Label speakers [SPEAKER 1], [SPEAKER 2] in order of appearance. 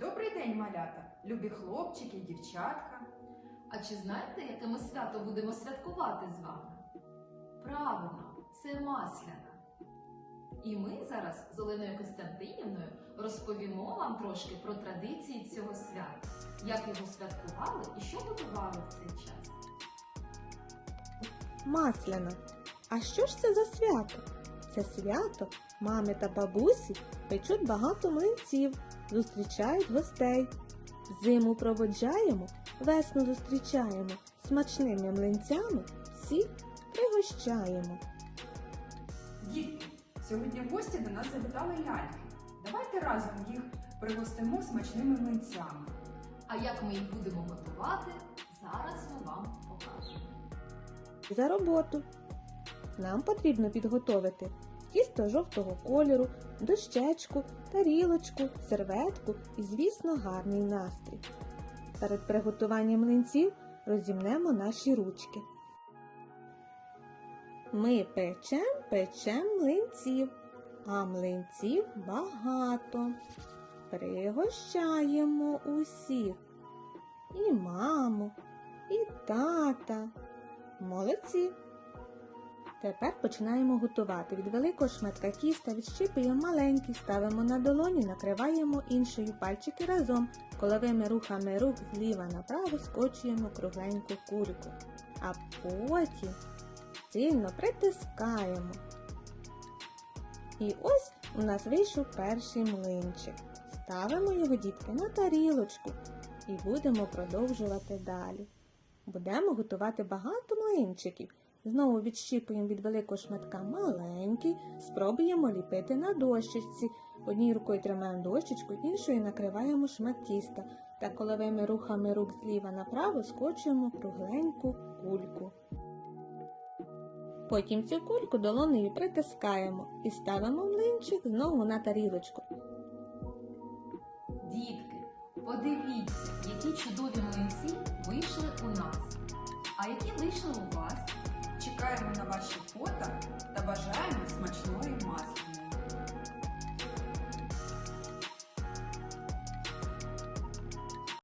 [SPEAKER 1] Добрий день, малята, любі хлопчики, і дівчатка.
[SPEAKER 2] А чи знаєте, яке ми свято будемо святкувати з вами? Правильно, це Масляна. І ми зараз з Оленою Костянтинівною розповімо вам трошки про традиції цього свята, як його святкували і що готували в цей час.
[SPEAKER 3] Масляна. А що ж це за свято? Це свято мами та бабусі печуть багато млинців, зустрічають гостей. Зиму проводжаємо, весну зустрічаємо, смачними млинцями всіх пригощаємо.
[SPEAKER 1] Дітки, сьогодні гості до нас завітали ляльки. Давайте разом їх пригостимо смачними млинцями.
[SPEAKER 2] А як ми їх будемо готувати, зараз ми вам покажемо.
[SPEAKER 3] За роботу. Нам потрібно підготовити тісто жовтого кольору, дощечку, тарілочку, серветку і, звісно, гарний настрій. Перед приготуванням млинців розімнемо наші ручки. Ми печем, печем млинців, а млинців багато. Пригощаємо усіх. І маму, і тата. Молодці! Тепер починаємо готувати. Від великого шматка тіста відщипуємо маленький, ставимо на долоні, накриваємо іншою пальчики разом. Коловими рухами рук зліва направо скочуємо кругленьку кульку. А потім сильно притискаємо. І ось у нас вийшов перший млинчик. Ставимо його дітки на тарілочку і будемо продовжувати далі. Будемо готувати багато млинчиків. Знову відщіпуємо від великого шматка маленький, спробуємо ліпити на дощечці. Однією рукою тримаємо дощечку, іншою накриваємо шмат тіста та коловими рухами рук зліва направо скочуємо кругленьку кульку. Потім цю кульку долонею притискаємо і ставимо млинчик знову на тарілочку.
[SPEAKER 2] Дітки, подивіться, які чудові млинці вийшли у нас. А які вийшли у вас?